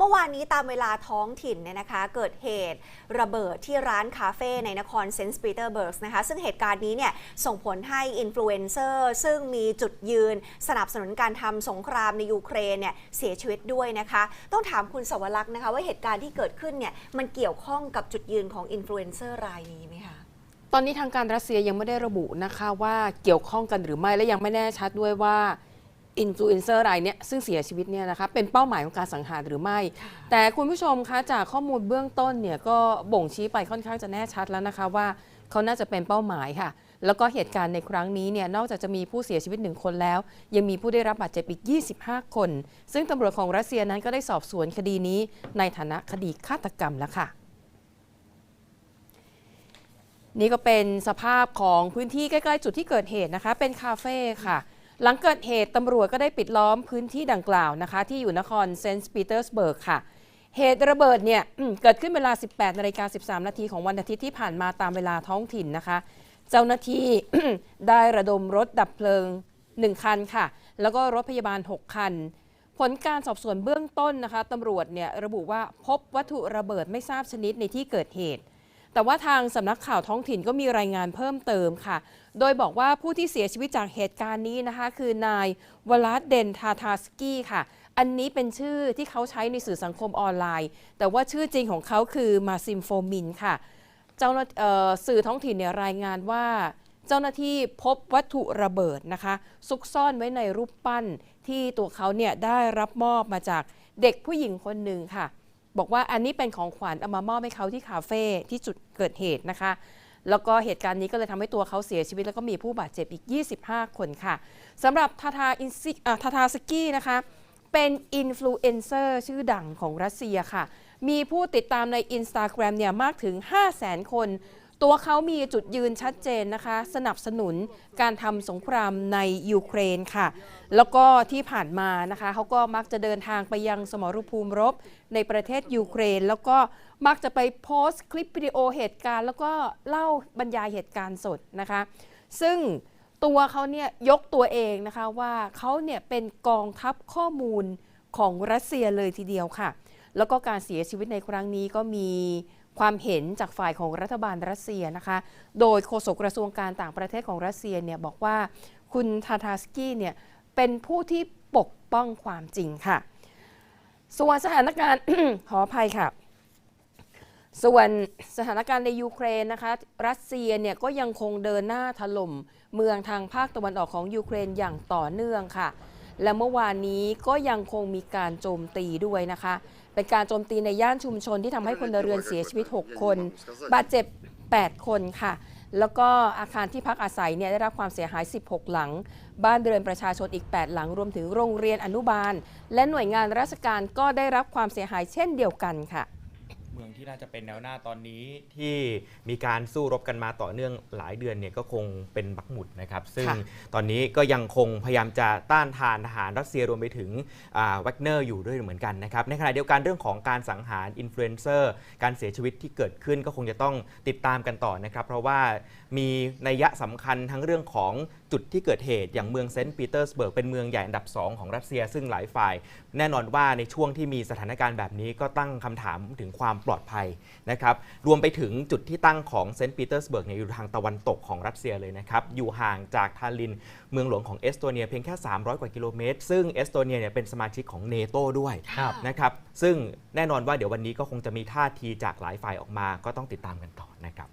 เมื่อวานนี้ตามเวลาท้องถิ่นเนี่ยนะคะ เกิดเหตุระเบิดที่ร้านคาเฟ่ในนครเซนต์ปีเตอร์เบิร์กนะคะ ซึ่งเหตุการณ์นี้เนี่ยส่งผลให้อินฟลูเอนเซอร์ซึ่งมีจุดยืนสนับสนุนการทำสงครามในยูเครนเนี่ยเสียชีวิตด้วยนะคะ ต้องถามคุณสวรักษ์นะคะว่าเหตุการณ์ที่เกิดขึ้นเนี่ยมันเกี่ยวข้องกับจุดยืนของอินฟลูเอนเซอร์รายนี้ไหมคะตอนนี้ทางการรัสเซียยังไม่ได้ระบุนะคะว่าเกี่ยวข้องกันหรือไม่และยังไม่แน่ชัดด้วยว่า อินฟลูเอนเซอร์รายเนี้ยซึ่งเสียชีวิตเนี่ยนะคะเป็นเป้าหมายของการสังหารหรือไม่ แต่คุณผู้ชมคะจากข้อมูลเบื้องต้นเนี่ยก็บ่งชี้ไปค่อนข้างจะแน่ชัดแล้วนะคะว่าเขาน่าจะเป็นเป้าหมายค่ะ แล้วก็เหตุการณ์ในครั้งนี้เนี่ยนอกจากจะมีผู้เสียชีวิตหนึ่งคนแล้ว ยังมีผู้ได้รับบาดเจ็บอีก 25 คน ซึ่งตำรวจของรัสเซียนั้นก็ได้สอบสวนคดีนี้ ในฐานะคดีฆาตกรรมแล้วค่ะนี่ก็เป็นสภาพของพื้นที่ใกล้ ๆ จุดที่เกิดเหตุนะคะ เป็นคาเฟ่ค่ะ หลังเกิดเหตุตำรวจก็ได้ปิดล้อมพื้นที่ดังกล่าวนะคะ ที่อยู่นครเซนต์ปีเตอร์สเบิร์กค่ะ เหตุระเบิดเนี่ยเกิดขึ้นเวลา 18นาฬิกา13 นาทีของวันอาทิตย์ที่ผ่านมาตามเวลาท้องถิ่นนะคะ เจ้าหน้าที่ได้ระดมรถดับเพลิง 1 คันค่ะ แล้วก็รถพยาบาล 6 คัน ผลการสอบสวนเบื้องต้นนะคะตำรวจเนี่ยระบุว่าพบวัตถุระเบิดไม่ทราบชนิดในที่เกิดเหตุ แต่ว่าทางสำนักข่าวท้องถิ่นก็มีรายงานเพิ่มเติมค่ะ โดยบอกว่าผู้ที่เสียชีวิตจากเหตุการณ์นี้นะคะ คือ นายวลาดเดนทาทาสกี้ค่ะ อันนี้เป็นชื่อที่เขาใช้ในสื่อสังคมออนไลน์ แต่ว่าชื่อจริงของเขาคือมาซิมโฟมินค่ะ เจ้าสื่อท้องถิ่นเนี่ยรายงานว่าเจ้าหน้าที่พบวัตถุระเบิดนะคะ ซุกซ่อนไว้ในรูปปั้นที่ตัวเขาเนี่ยได้รับมอบมาจากเด็กผู้หญิงคนหนึ่งค่ะ บอกว่าอันนี้เป็นของขวัญเอามามอบให้เขาที่คาเฟ่ที่จุดเกิดเหตุนะคะ แล้วก็เหตุการณ์นี้ก็เลยทำให้ตัวเขาเสียชีวิต แล้วก็มีผู้บาดเจ็บอีก 25 คนค่ะสำหรับทาทาอินซิอ่าทาทาสกี้นะคะ เป็นอินฟลูเอนเซอร์ชื่อดังของรัสเซียค่ะ มีผู้ติดตามใน Instagram เนี่ยมากถึง 500,000 คน ตัวเขามีจุดยืนชัดเจนนะคะ สนับสนุนการทำสงครามในยูเครนค่ะ แล้วก็ที่ผ่านมานะคะเขาก็มักจะเดินทางไปยังสมรภูมิรบในประเทศยูเครน แล้วก็มักจะไปโพสต์คลิปวิดีโอเหตุการณ์ แล้วก็เล่าบรรยายเหตุการณ์สดนะคะ ซึ่งตัวเขาเนี่ยยกตัวเองนะคะว่าเขาเนี่ยเป็นกองทัพข้อมูลของรัสเซียเลยทีเดียวค่ะ แล้วก็การเสียชีวิตในครั้งนี้ก็มี ความเห็นจากฝ่ายของรัฐบาลรัสเซียนะคะ โดยโฆษกกระทรวงการต่างประเทศของรัสเซียเนี่ยบอกว่าคุณทาทาสกี้เนี่ยเป็นผู้ที่ปกป้องความจริงค่ะ ส่วนสถานการณ์ขออภัยค่ะ ส่วนสถานการณ์ในยูเครนนะคะ รัสเซียเนี่ยก็ยังคงเดินหน้าถล่มเมืองทางภาคตะวันออกของยูเครนอย่างต่อเนื่องค่ะ และเมื่อวานนี้ก็ยังคงมีการโจมตีด้วยนะคะ เป็นการโจมตีในย่านชุมชนที่ทำให้คนเรือนเสียชีวิต 6 คน บาดเจ็บ 8 คนค่ะ แล้วก็อาคารที่พักอาศัยเนี่ยได้รับความเสียหาย 16 หลัง บ้านเรือนประชาชนอีก 8 หลัง รวมถึงโรงเรียนอนุบาล และหน่วยงานราชการก็ได้รับความเสียหายเช่นเดียวกันค่ะเมืองที่น่าจะเป็นแนวหน้าตอนนี้ที่มีการสู้รบกันมาต่อเนื่องหลายเดือนเนี่ยก็คงเป็นบักหมุดนะครับ ซึ่งค่ะตอนนี้ก็ยังคงพยายามจะต้านทานทหารรัสเซียรวมไปถึงวักเนอร์อยู่ด้วยเหมือนกันนะครับ ในขณะเดียวกันเรื่องของการสังหารอินฟลูเอนเซอร์การเสียชีวิตที่เกิดขึ้นก็คงจะต้องติดตามกันต่อนะครับ เพราะว่ามีนัยยะสำคัญทั้งเรื่องของจุดที่เกิดเหตุอย่างเมืองเซนต์ปีเตอร์สเบิร์กเป็นเมืองใหญ่อันดับ 2 ของรัสเซีย ซึ่งหลายฝ่าย แน่นอนว่าในช่วงที่มีสถานการณ์แบบนี้ก็ตั้งคำถามถึงความปลอดภัยนะครับ รวมไปถึงจุดที่ตั้งของเซนต์ปีเตอร์สเบิร์กเนี่ยอยู่ทางตะวันตกของรัสเซียเลยนะครับ อยู่ห่างจากทาลินเมืองหลวงของเอสโตเนียเพียงแค่ 300 กว่ากิโลเมตร ซึ่งเอสโตเนียเนี่ยเป็นสมาชิกของเนโตด้วยครับนะครับ ซึ่งแน่นอนว่าเดี๋ยววันนี้ก็คงจะมีท่าทีจากหลายฝ่ายออกมา ก็ต้องติดตามกันต่อนะครับ